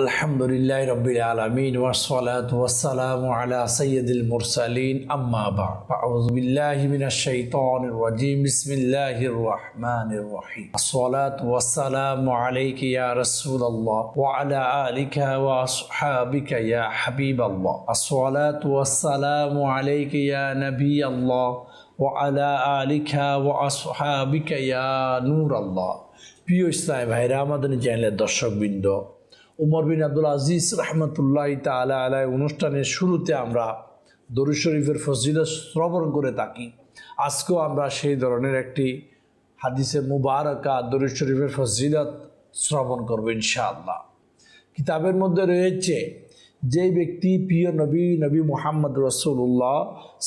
আলহামদুলিল্লাহ রবিল আলমিন ওয়াসলাত ওয়াসালাম আলা সৈয়দুল মুরসালিন। আম্মাবা আউজবিল্লাহ মিনাশাইতান রাজিম। বিসমিল্লাহির রহমানির রহিম। আসসালাত ওয়াসালাম আলাইকা ইয়া রাসূলুল্লাহ ওয়া আলা আলিকা ওয়া আসহাবিকা ইয়া হাবিবাল্লাহ। আসসালাত ওয়াসালাম আলাইকা ইয়া নবিয়াল্লাহ ওয়া আলা আলিকা ওয়া আসহাবিকা ইয়া নূরাল্লাহ। প্রিয় ইসলাম ভাইরা, আমাদের চ্যানেলের দর্শকবৃন্দ উমর বিন আব্দুল আজিজ রহমতুল্লাহ তালা আলাই অনুষ্ঠানের শুরুতে আমরা দরুদ শরীফের ফজিলত শ্রবণ করে থাকি। আজকেও আমরা সেই ধরনের একটি হাদিসে মুবারকা দরুদ শরীফের ফজিলত শ্রবণ করব ইনশাআল্লাহ। কিতাবের মধ্যে রয়েছে যে ব্যক্তি প্রিয় নবী নবী মোহাম্মদ রসুল্লাহ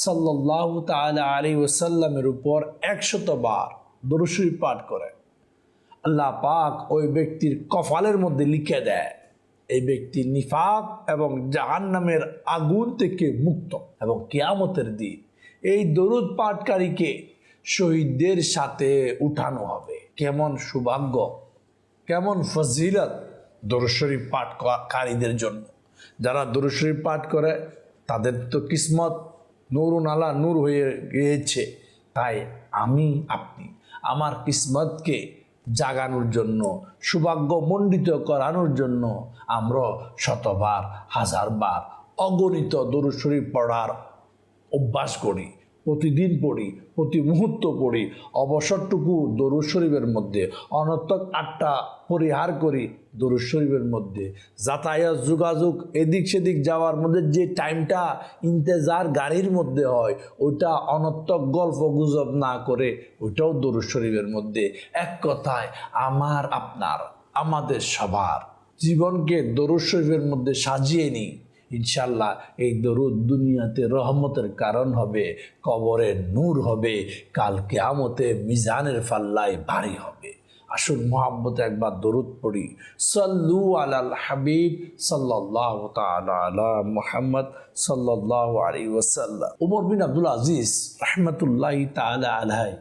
সাল্লাহ তালা আলী ওসাল্লামের উপর একশত বার দরুদ শরীফ পাঠ করে। আল্লাহ পাক ওই ব্যক্তির কফালের মধ্যে লিখে দেয়। এই ব্যক্তি নিফাক এবং জাহান্নামের আগুন থেকে মুক্ত এবং কেয়ামতের দিন এই দরুদ পাঠকারীকে শহীদদের সাথে উঠানো হবে। কেমন সৌভাগ্য, কেমন ফজিলত দরুদ পাঠকারীদের জন্য। যারা দরুদ শরীফ পাঠ করে, তাদের তো কিসমত নুরুন আলা নূর হয়ে গিয়েছে। তাই আমি, আপনি আমার কিসমতকে জাগানোর জন্য, সৌভাগ্য মণ্ডিত করানোর জন্য আমরা শতবার, হাজারবার অগণিত দূর শরীফ পড়ার অভ্যাস করি। প্রতিদিন পড়ি, প্রতি মুহূর্ত পড়ি, অবসরটুকু দরুদ শরীফের মধ্যে, অনর্থক আটটা পরিহার করি দরুদ শরীফের মধ্যে। যাতায়াত, যোগাযোগ, এদিক সেদিক যাওয়ার মধ্যে যে টাইমটা ইন্তেজার গাড়ির মধ্যে হয়, ওইটা অনর্থক গল্প গুজব না করে, ওইটাও দরুদ শরীফের মধ্যে। এক কথায়, আমার, আপনার, আমাদের সবার জীবনকে দরুদ শরীফের মধ্যে সাজিয়ে নিই। ইনশাল্লাহ এই দরুদ দুনিয়াতে রহমতের কারণ হবে, কবরে নূর হবে, কাল কেয়ামতে মিজানের ফাল্লায় ভারী হবে। আসুন মোহাম্মত একবার দরুদ পড়ি। সল্লু আলাল হাবিব সাল্লাহ আলা মোহাম্মদ সাল্লাহ আলী ওসাল্লাম উমর বিন আব্দুল আজিজ রহমতুল্লাহ তালা আলহাই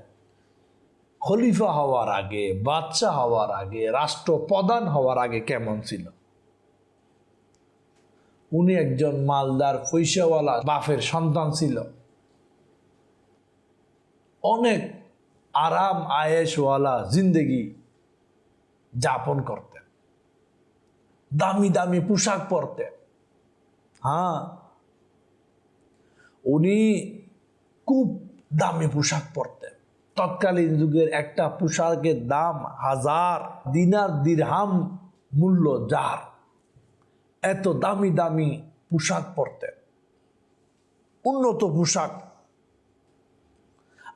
খলিফা হওয়ার আগে বাচ্চা হওয়ার আগে, রাষ্ট্রপ্রধান হওয়ার আগে কেমন ছিল? উনি একজন মালদার পয়সাওয়ালা বাফের সন্তান ছিল। অনেক আরাম আয়েসওয়ালা জিন্দেগি যাপন করতেন। দামি দামি পোশাক পরতেন। হ্যাঁ। উনি খুব দামি পোশাক পরতেন। তৎকালীন যুগের একটা পোশাকের দাম হাজার দিনার দিরহাম মূল্য যার। এত দামি দামি পোশাক পরতেন উন্নত পোশাক।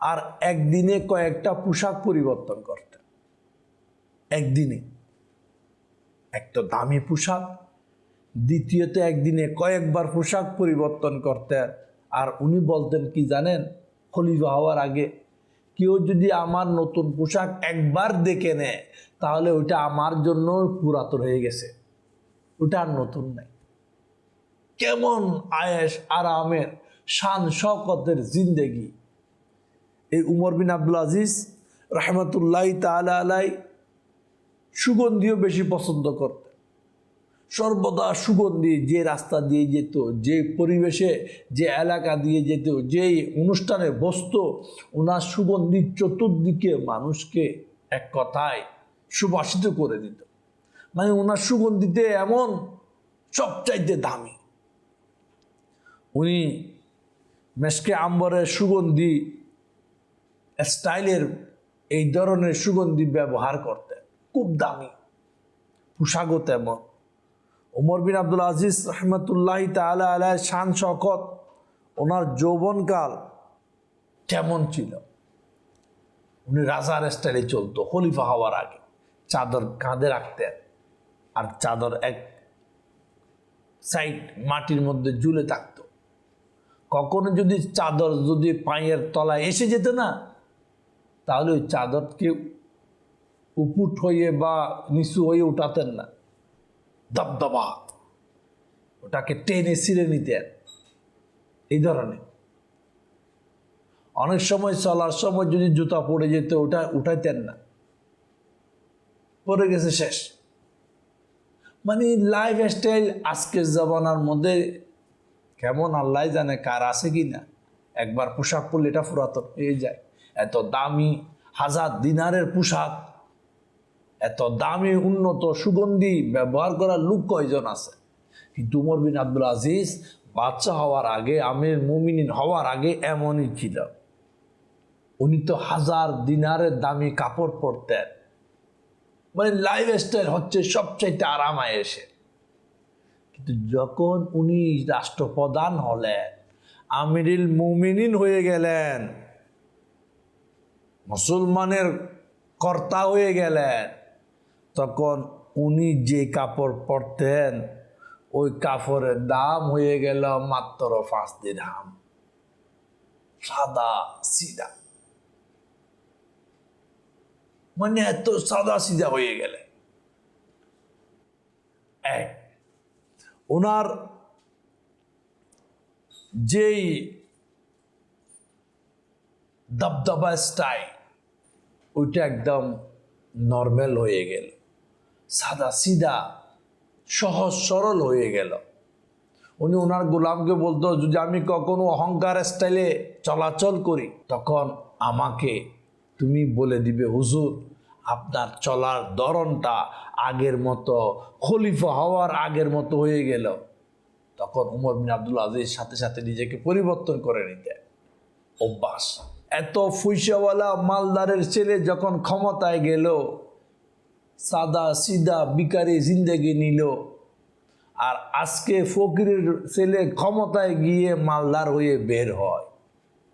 আর একদিনে কয়েকটা পোশাক পরিবর্তন করতেন একদিনে। একটা দামি পোশাক, দ্বিতীয়তে একদিনে কয়েকবার পোশাক পরিবর্তন করতেন আর উনি বলতেন কি জানেন, খলিফা হওয়ার আগে কেউ যদি আমার নতুন পোশাক একবার দেখে নেয়, তাহলে ওইটা আমার জন্য পুরাতন হয়ে গেছে। ওটা আর নতুন নাই। কেমন আয়েস আরামের শান শকতের জিন্দেগি। এই উমর বিন আব্দুল আজিজ রহমতুল্লাহ তালা আলাই সুগন্ধিও বেশি পছন্দ করতেন। সর্বদা সুগন্ধি যে রাস্তা দিয়ে যেত, যে পরিবেশে, যে এলাকা দিয়ে যেত যে অনুষ্ঠানে বসত, ওনার সুগন্ধি চতুর্দিকে মানুষকে এক কথায় সুবাসিত করে দিত। মানে ওনার সুগন্ধিতে এমন সবচাইতে দামি। উনি মেসকে আম্বরের সুগন্ধি স্টাইলের এই ধরনের সুগন্ধি ব্যবহার করতেন। খুব দামি, পোশাকও তেমন। ওমর বিন আব্দুল আজিজ রহমতুল্লাহ তালা আলায় শান শকত ওনার যৌবনকাল কেমন ছিল? উনি রাজার স্টাইলে চলতো, খলিফা হওয়ার আগে। চাদর কাঁধে রাখতেন আর চাদর এক সাইড মাটির মধ্যে ঝুলে থাকতো। কখনো যদি চাদর যদি পায়ের তলায় এসে যেত না, তাহলে ওই চাদরকে উপুট হয়ে বা নিচু হয়ে উঠাতেন না। দবদবা ওটাকে টেনে ছিঁড়ে নিতেন। এই ধরনের। অনেক সময় চলার সময় যদি জুতা পড়ে যেত, ওটা উঠাইতেন না। পড়ে গেছে শেষ। মানে লাইফ স্টাইল আজকের জমানার মধ্যে কেমন আল্লাহ জানে কার আছে কি না। একবার পোশাক পরলে এটা পুরাতন হয়ে যায়। এত দামি হাজার দিনারের পোশাক, এত দামি উন্নত সুগন্ধি ব্যবহার করার লোক কয়জন আছে? কিন্তু উমর বিন আব্দুল আজিজ বাচ্চা হওয়ার আগে, আমির মুমিনিন হওয়ার আগে এমনই ছিল। উনি তো হাজার দিনারের দামি কাপড় পরতেন। মানে লাইফ স্টাইল হচ্ছে সবচাইতে আরামায় এসে। কিন্তু যখন উনি রাষ্ট্রপ্রধান হলেন, আমিরুল মুমিনিন হয়ে গেলেন, মুসলমানের কর্তা হয়ে গেলেন, তখন উনি যে কাপড় পরতেন, ওই কাপড়ের দাম হয়ে গেল মাত্র পাঁচ দিরহাম। সাদা সিধা মানে এত সাদা সিধা হয়ে গেলে। এক ওনার যেই দবদবা স্টাইল ওইটা একদম নর্মাল হয়ে গেল। সাদা সিধা, সহজ সরল হয়ে গেল। উনি ওনার গোলামকে বলতো, যদি আমি কখনো অহংকার স্টাইলে চলাচল করি, তখন আমাকে তুমি বলে দিবে, হুজুর, আপনার চলার ধরনটা আগের মতো, খলিফা হওয়ার আগের মতো হয়ে গেল। তখন উমর বিন আব্দুল আজিজ সাথে সাথে নিজেকে পরিবর্তন করে নিতে। অভ্যাস। এত ফুইসাওয়ালা মালদারের ছেলে যখন ক্ষমতায় গেল, সাদা সিদা বিকারি জিন্দেগি নিল। আর আজকে ফকিরের ছেলে ক্ষমতায় গিয়ে মালদার হয়ে বের হয়।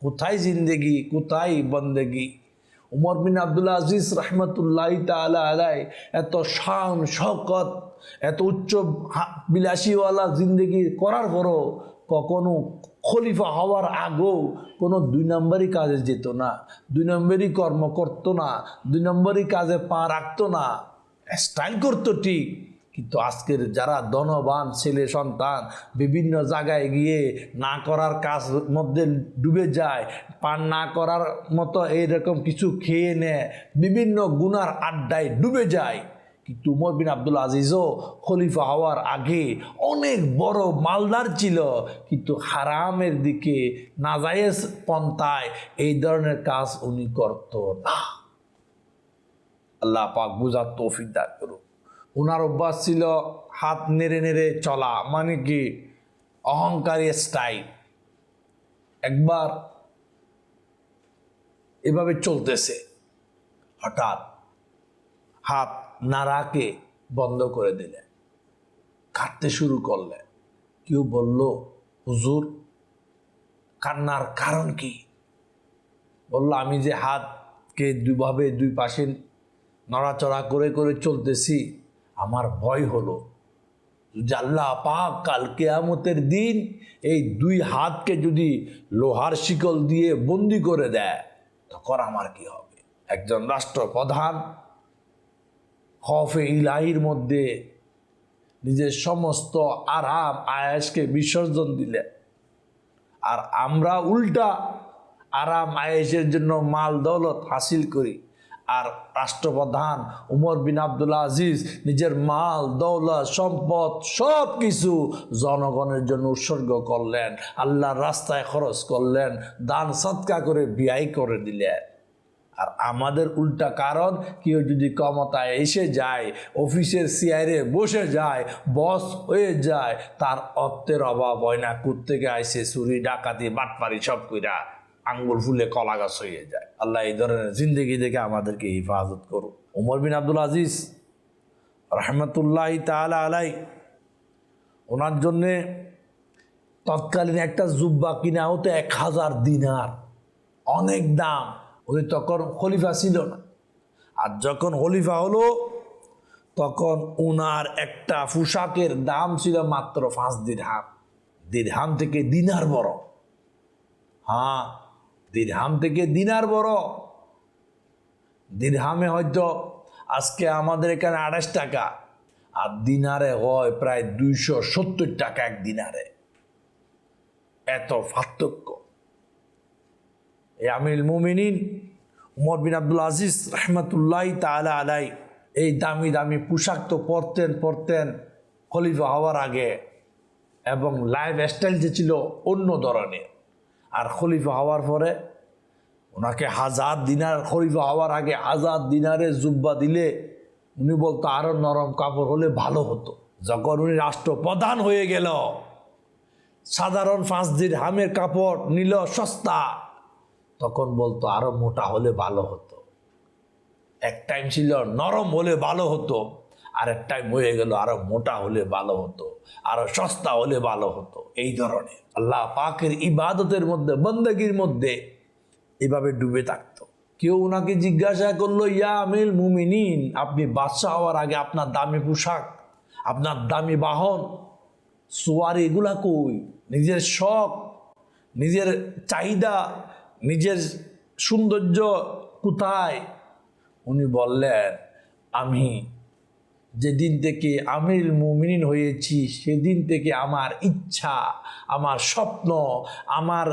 কোথায় জিন্দেগি, কোথায় বন্দেগি? উমর বিন আবদুল্লা আজিজ রহমতুল্লাহ তালা আলাই এত শান শকত এত উচ্চ বিলাসীওয়ালা জিন্দগি করার পরও কখনো খলিফা হওয়ার আগেও কোনো দুই নম্বরই কাজে যেত না, দুই নম্বরই কর্ম করতো না, দুই নম্বরই কাজে পা রাখতো না। স্টাইল করতো ঠিক কিন্তু আজকের যারা ধনবান ছেলে, সন্তান, বিভিন্ন জায়গায় গিয়ে না করার কাজ মধ্যে ডুবে যায়, পান না করার মতো এইরকম কিছু খেয়ে নেয়, বিভিন্ন গুনার আড্ডায় ডুবে যায়। কিন্তু উমর বিন আব্দুল আজিজও খলিফা হওয়ার আগে অনেক বড় মালদার ছিল, কিন্তু হারামের দিকে নাজায়েজ পন্থায় এই ধরনের কাজ উনি করত না। আল্লাহ পাক বুঝার তৌফিক করুক। ওনার অভ্যাস ছিল হাত নেড়ে নেড়ে চলা মানে কি? অহংকারী স্টাইল একবার এভাবে চলতেছে। হঠাৎ হাত নাড়াকে বন্ধ করে দিলেন কাটতে শুরু করলেন কেউ বলল, হুজুর, কান্নার কারণ কি? বলল, আমি যে হাতকে দুভাবে দুই পাশে নড়াচড়া করে করে চলতেছি আমার ভয় হলো। যদি আল্লাহ পাক কাল কেয়ামতের দিন এই দুই হাতকে যদি লোহার শিকল দিয়ে বন্দি করে দেয়, তখন আমার কি হবে? একজন রাষ্ট্রপ্রধান খফে ইলাহির মধ্যে নিজের সমস্ত আরাম আয়াসকে বিসর্জন দিলেন। আর আমরা উল্টা আরাম আয়েসের জন্য মাল দৌলত হাসিল করি। আর রাষ্ট্রপ্রধান উমর বিন আব্দুল আজিজ নিজের মাল, দৌলত, সম্পদ সব কিছু জনগণের জন্য উৎসর্গ করলেন। আল্লাহর রাস্তায় খরচ করলেন, দান সৎকা করে বিয়াই করে দিলেন। আর আমাদের উল্টা কারণ, কেউ যদি ক্ষমতায় এসে যায়, অফিসের চেয়ারে বসে যায় বস হয়ে যায়, তার অর্থের অভাব হয় না। থেকে আইসে চুরি, ডাকাতি, বাটপারি সব কইরা আঙ্গুল ফুলে কলা গাছ হয়ে যায়। আল্লাহ এই ধরনের জিন্দগি থেকে আমাদেরকে হিফাজত করুন উমর বিন আব্দুল আজিজ রহমতুল্লাহ তালা আলাই ওনার জন্যে তৎকালীন একটা জুব্বা কিনা হতো এক হাজার দিনার। অনেক দাম। উনি তখন খলিফা ছিল না। আর যখন খলিফা হলো, তখন উনার একটা পোশাকের দাম ছিল মাত্র পাঁচ দিরহাম। দিরহাম থেকে দিনার বড় হ্যাঁ দিরহাম থেকে দিনার বড়। দিরহামে হয়তো আজকে আমাদের এখানে আঠাশ টাকা, আর দিনারে হয় প্রায় দুইশো সত্তর টাকা এক দিনারে। এত পার্থক্য। আমির মুমিনিন, উমর বিন আব্দুল আজিজ রহমতুল্লাহ তালা আলাই এই দামি দামি পোশাক তো পরতেন পরতেন, খলিফা হওয়ার আগে, এবং লাইফ স্টাইল যে ছিল অন্য ধরনের। আর খলিফা হওয়ার পরে ওনাকে হাজার দিনার, খলিফা হওয়ার আগে হাজার দিনারে জুব্বা দিলে উনি বলতো আরও নরম কাপড় হলে ভালো হতো। যখন উনি রাষ্ট্রপ্রধান হয়ে গেল, সাধারণ পাঁচ দিন হামের কাপড় নিল সস্তা, তখন বলতো, আরও মোটা হলে ভালো হতো। এক টাইম ছিল নরম হলে ভালো হতো। আর এক টাইম হয়ে গেল, আরও মোটা হলে ভালো হতো, আরও সস্তা হলে ভালো হতো, এই ধরনের। আল্লাহ পাকের ইবাদতের মধ্যে, বন্দগির মধ্যে এভাবে ডুবে থাকতো। কেউ ওনাকে জিজ্ঞাসা করল, ইয়া আমিল মুমিনিন, আপনি বাদশাহ হওয়ার আগে আপনার দামি পোশাক, আপনার দামি বাহন, সোয়ার এগুলা কই? নিজের শখ, নিজের চাহিদা, নিজের সৌন্দর্য কোথায়? উনি বললেন, আমি যেদিন থেকে আমির মুমিনিন হয়েছি, সেদিন থেকে আমার ইচ্ছা, আমার স্বপ্ন, আমার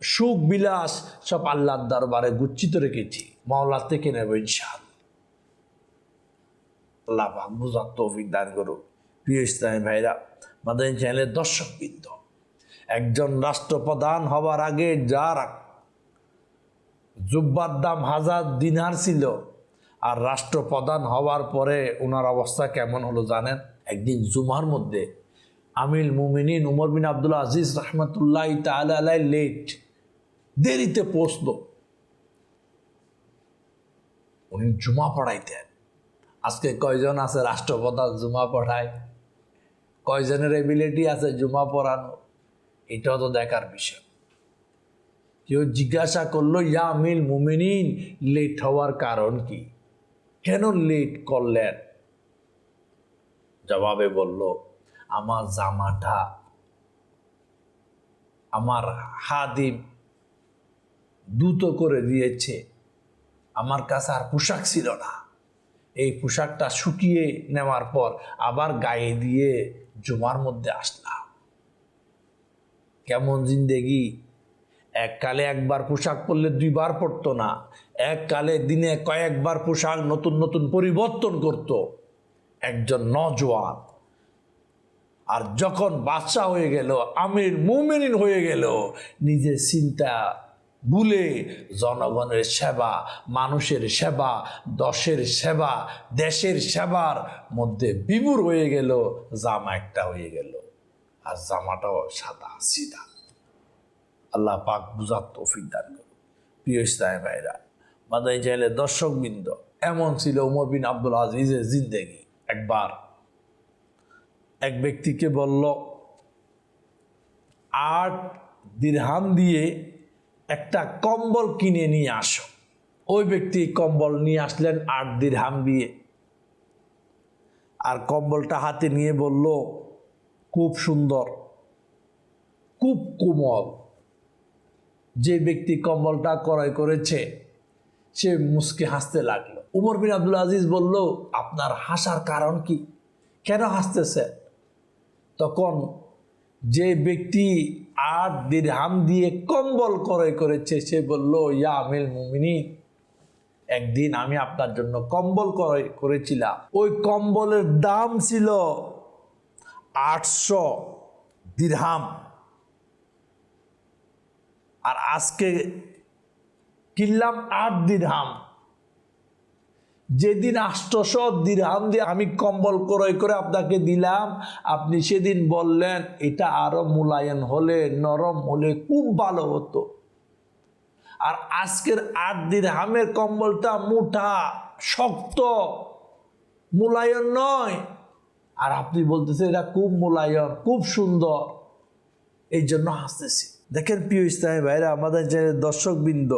সুখ বিলাস সব আল্লাহর দরবারে গুচ্ছিত রেখেছি। মাওলা থেকে নেব ইনশাল আল্লাহ বুঝার তৌফিক দান করুক। প্রিয় ইসলামী ভাইরা মাদানী চ্যানেলের দর্শকবৃন্দ, একজন রাষ্ট্রপ্রধান হবার আগে যার জুব্বার দাম হাজার দিনার ছিল আর রাষ্ট্রপ্রধান হওয়ার পরে ওনার অবস্থা কেমন হলো জানেন? একদিন জুমার মধ্যে আমিল মুমিনিন উমর বিন আবদুল্লা আজিজ রহমতুল্লাহ তালাই লেট দেরিতে পৌঁছল। উনি জুমা পড়াইতেন। আজকে কয়জন আছে রাষ্ট্রপ্রধান জুমা পড়ায়? কয়জনের এবিলিটি আছে জুমা পড়ানো? এটাও তো দেখার বিষয়। কেউ জিজ্ঞাসা করল, ইয়া আমিল মুমিনিন লেট হওয়ার কারণ কি? কেন লেট করলেন? জবাবে বলল, আমার জামাটা, আমার হাদিম দ্রুত করে দিয়েছে। আমার কাছে আর পোশাক ছিল না। এই পোশাকটা শুকিয়ে নেওয়ার পর আবার গায়ে দিয়ে জুমার মধ্যে আসলাম। কেমন জিন্দেগি! এককালে একবার পোশাক পরলে দুইবার পরতো না। এককালে দিনে কয়েকবার পোশাক নতুন নতুন পরিবর্তন করত। একজন নজওয়ান। আর যখন বাচ্চা হয়ে গেল, আমির মুমিনিন হয়ে গেল, নিজের চিন্তা ভুলে জনগণের সেবা, মানুষের সেবা, দশের সেবা, দেশের সেবার মধ্যে বিমূর হয়ে গেল, জামা একটা হয়ে গেল। আর জামাটাও সাদা, সিধা। আল্লাহ পাক বুঝার তৌফিক দান প্রিয় ইসলাম ভাইরা মাদাই চাইলে দর্শকবৃন্দ। এমন ছিল উমর বিন আব্দুল আজিজের জিন্দেগি। একবার এক ব্যক্তিকে বলল, আট দিরহাম দিয়ে একটা কম্বল কিনে নিয়ে আসো। ওই ব্যক্তি কম্বল নিয়ে আসলেন আট দিরহাম দিয়ে। আর কম্বলটা হাতে নিয়ে বলল, খুব সুন্দর, খুব কোমল। যে ব্যক্তি কম্বলটা ক্রয় করেছে সে মুসকে হাসতে লাগল। উমর বিন আব্দুল আজিজ বলল, আপনার হাসার কারণ কি? কেন হাসতেছে? তখন যে ব্যক্তি আট দিরহাম দিয়ে কম্বল ক্রয় করেছে, সে বলল, ইয়া আমিল মুমিনী একদিন আমি আপনার জন্য কম্বল ক্রয় করেছিলাম। ওই কম্বলের দাম ছিল আটশো দিরহাম। আর আজকে কিনলাম আট দিরহাম। যেদিন আষ্টশো দিরহাম দিয়ে আমি কম্বল ক্রয় করে আপনাকে দিলাম, আপনি সেদিন বললেন, এটা আরও মূলায়ন হলে, নরম হলে খুব ভালো হতো। আর আজকের আট দিরহামের কম্বলটা মুঠা শক্ত মূলায়ন নয়। আর আপনি বলতেছেন, এটা খুব মূলায়ন খুব সুন্দর। এই জন্য হাসতেছি। দেখেন প্রিয় ইসলামী ভাইরা, আমাদের যে দর্শকবৃন্দ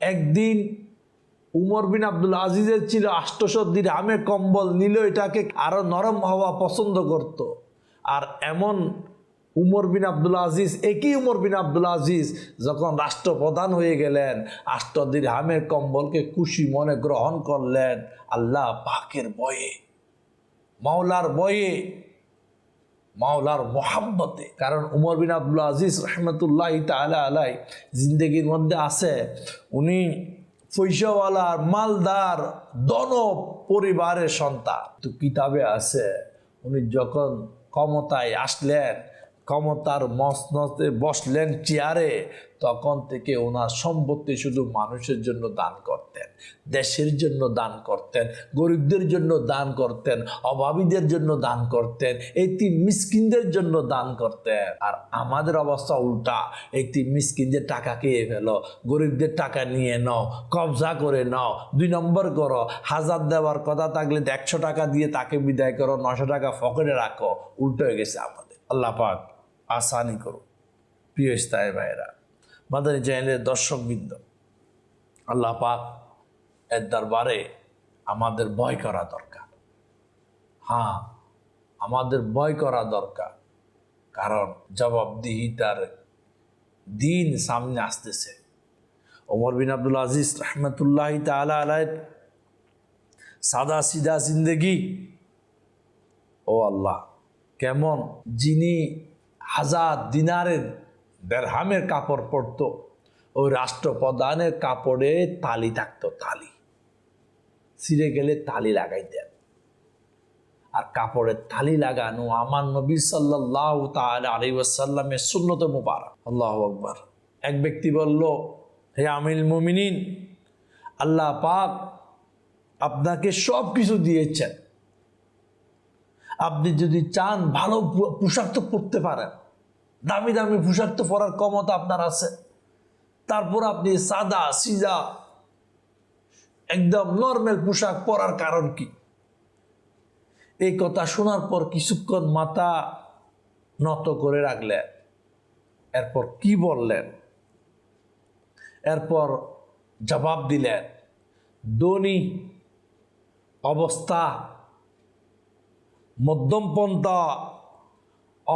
একদিন উমর বিন আব্দুল আজিজের ছিল আষ্টশো দিরহামে কম্বল, নিল এটাকে আরও নরম হওয়া পছন্দ করত। আর এমন উমর বিন আব্দুল আজিজ, একই উমর বিন আব্দুল আজিজ যখন রাষ্ট্রপ্রধান হয়ে গেলেন আষ্টদির হামের কম্বলকে খুশি মনে গ্রহণ করলেন আল্লাহ পাকের বয়ে, মাওলার বয়ে। মাওলার মোহাম্মতে কারণ উমর বিন আব্দুল আজিজ রহমতুল্লাহ তালা আলাই জিন্দগির মধ্যে আছে, উনি পয়সাওয়ালার মালদার দন পরিবারের সন্তান। তো কিতাবে আছে, উনি যখন ক্ষমতায় আসলেন ক্ষমতার মসনতে বসলেন চেয়ারে, তখন থেকে ওনার সম্পত্তি শুধু মানুষের জন্য দান করতেন, দেশের জন্য দান করতেন, গরিবদের জন্য দান করতেন, অভাবীদের জন্য দান করতেন, একটি মিসকিনদের জন্য দান করতেন। আর আমাদের অবস্থা উল্টা, একটি মিসকিনদের টাকা খেয়ে ফেলো, গরিবদের টাকা নিয়ে নাও, কবজা করে নাও, দুই নম্বর করো, হাজার দেওয়ার কথা থাকলে একশো টাকা দিয়ে তাকে বিদায় করো নশো টাকা ফকেটে রাখো, উল্টো হয়ে গেছে আমাদের। আল্লাহ পাক। আসানি করো। প্রিয় স্থায়ী ভাইরা মাদানী চ্যানেলের দর্শকবৃন্দ, আল্লাহ পাক এর দরবারে আমাদের ভয় করা দরকার। হ্যাঁ আমাদের ভয় করা দরকার। কারণ জবাবদিহিতার দিন সামনে আসতেছে। ওমর বিন আব্দুল আজিজ রহমতুল্লাহ তালা আলাইর সাদা সিধা জিন্দগি। ও আল্লাহ, কেমন যিনি হাজার দিনারের দেড়হামের কাপড় পরতো। ওই রাষ্ট্রপ্রধানের কাপড়ে তালি থাকতো, তালি। ছিঁড়ে গেলে তালি লাগাইতেন আর কাপড়ের তালি লাগানো আমার নবী সাল্লাহ তাহলে আলী ওয়াসাল্লামের সুন্নত মুবারক। আল্লাহ আকবর। এক ব্যক্তি বলল, হে আমিল মুমিনিন, আল্লাহ পাক আপনাকে সব কিছু দিয়েছেন। আপনি যদি চান ভালো পোশাক তো পরতে পারেন। দামি দামি পোশাক তো পরার ক্ষমতা আপনার আছে। তারপর আপনি সাদা, সিজা, একদম নর্মাল পোশাক পরার কারণ কি? এই কথা শোনার পর কিছুক্ষণ মাথা নত করে রাখলেন। এরপর কি বললেন? এরপর জবাব দিলেন দনি অবস্থা মধ্যমপন্থা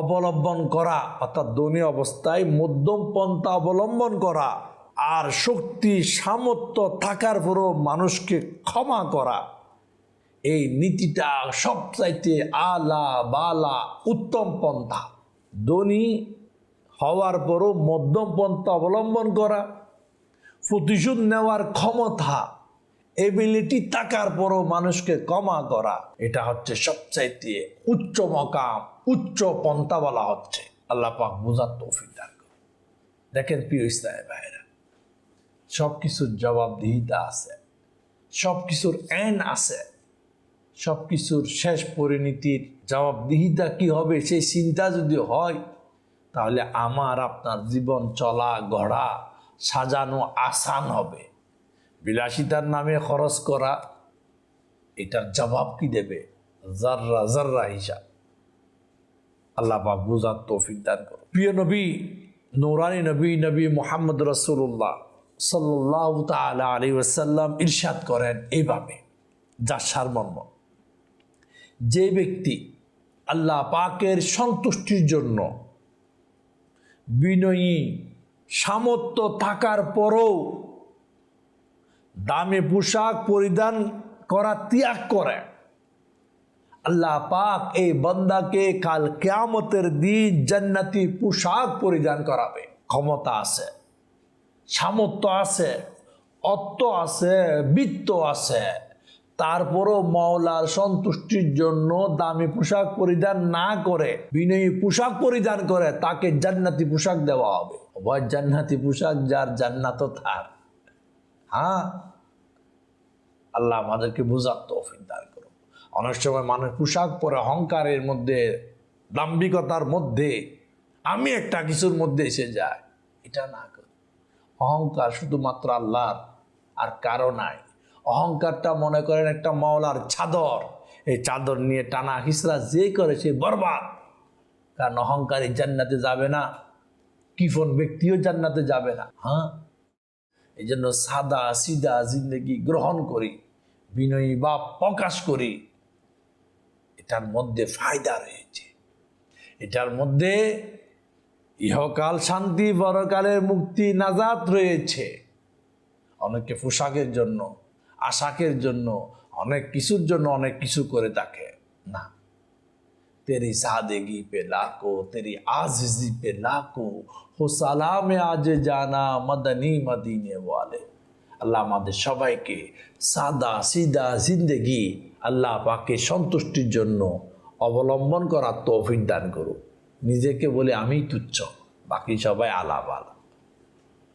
অবলম্বন করা, অর্থাৎ দনী অবস্থায় মধ্যম পন্থা অবলম্বন করা আর শক্তি, সামর্থ্য থাকার পরও মানুষকে ক্ষমা করা। এই নীতিটা সবচাইতে আলা বালা উত্তম পন্থা। ধনী হওয়ার পরও মধ্যম পন্থা অবলম্বন করা, প্রতিশোধ নেওয়ার ক্ষমতা এবিলিটি থাকার পরও মানুষকে ক্ষমা করা, এটা হচ্ছে সবচাইতে উচ্চ মকাম। উচ্চ পন্থা বলা হচ্ছে। আল্লাহ পাক বুঝার তৌফিক দান করুন। দেখেন প্রিয় ইসলামী ভাইরা সব কিছুর জবাবদিহিতা আছে সব কিছুর এন আছে সব কিছুর শেষ পরিণতির জবাবদিহিতা কি হবে সেই চিন্তা যদি হয়, তাহলে আমার আপনার জীবন চলা, গড়া, সাজানো, আসান হবে। বিলাসিতার নামে খরচ করা, এটার জবাব কি দেবে? জাররা জাররা হিসাব। আল্লাহ পাক বুঝার তৌফিক দান করো প্রিয় নবী, নৌরানি নবী নবী মোহাম্মদ রসুল্লাহ সাল্লাহ তালা আলী ওসাল্লাম ইরশাদ করেন এইভাবে, যার সারমর্ম, যে ব্যক্তি আল্লাহ পাকের সন্তুষ্টির জন্য বিনয়ী, সামর্থ্য থাকার পরও দামি পোশাক পরিধান করা ত্যাগ করে আল্লাহ পাক এই বন্দাকে কাল কেয়ামতের দিন জান্নাতি পোশাক পরিধান করাবে। ক্ষমতা আছে, সামর্থ্য আছে, অর্থ আছে, বৃত্ত আছে। তারপরও মাওলার সন্তুষ্টির জন্য দামি পোশাক পরিধান না করে, বিনয়ী পোশাক পরিধান করে তাকে জান্নাতি পোশাক দেওয়া হবে। ভাই জান্নাতি পোশাক যার জান্নাত তার। হ্যাঁ? আল্লাহ আমাদেরকে বোঝার তৌফিক দান অনেক সময় মানুষ পোশাক পরে অহংকারের মধ্যে, দাম্ভিকতার মধ্যে, আমি একটা কিছুর মধ্যে এসে যায় এটা না করি। অহংকার শুধুমাত্র আল্লাহর আর কারও নাই। অহংকারটা মনে করেন একটা মাওলার চাদর। এই চাদর নিয়ে টানা হিসরা যে করে সে বরবাদ। কারণ অহংকারী জান্নাতে যাবে না। কিফন ব্যক্তিও জান্নাতে যাবে না। হ্যাঁ? এই জন্য সাদা সিদা জিন্দগি গ্রহণ করি। বিনয়ী বা প্রকাশ করি। এটার মধ্যে ফায়দা রয়েছে। এটার মধ্যে ইহকাল শান্তি বরকালের মুক্তি, নাজাত রয়েছে। অনেকে পোশাকের জন্য, আশাকের জন্য, অনেক কিছুর জন্য অনেক কিছু করে থাকে। না। তেরি সাদেগি পে লাকো তেরি আজিজি পে লাকো হো সালামে আজে জানা, মদনী মদিনে ওয়ালে। আল্লাহ আমাদের সবাইকে সাদা সিদা জিন্দেগি আল্লাহ পাকে সন্তুষ্টির জন্য অবলম্বন করার তৌফিক দান করুক। নিজেকে বলে আমি তুচ্ছ, বাকি সবাই আলা বালা।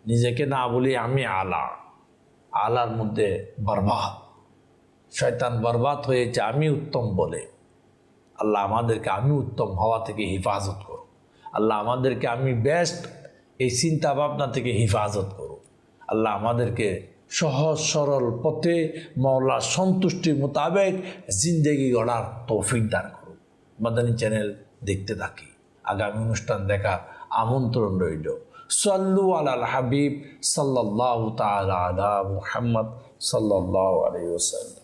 নিজেকে না বলি আমি আলা। আলার মধ্যে বরবাদ। শয়তান বরবাদ হয়েছে, আমি উত্তম বলে। আল্লাহ আমাদেরকে আমি উত্তম হওয়া থেকে হেফাজত করো আল্লাহ আমাদেরকে আমি বেস্ট এই চিন্তা ভাবনা থেকে হেফাজত করো আল্লাহ আমাদেরকে সহজ, সরল পথে মৌলার সন্তুষ্টির মোতাবেক জিন্দেগি গড়ার তৌফিক দান করুন। মাদানী চ্যানেল দেখতে থাকি। আগামী অনুষ্ঠান দেখা আমন্ত্রণ রইল। সাল্লু আলাল হাবিব সাল্লাহ তালা আলা মুহাম্মদ সাল্লাহ আলী ওয়াসাল্লাম।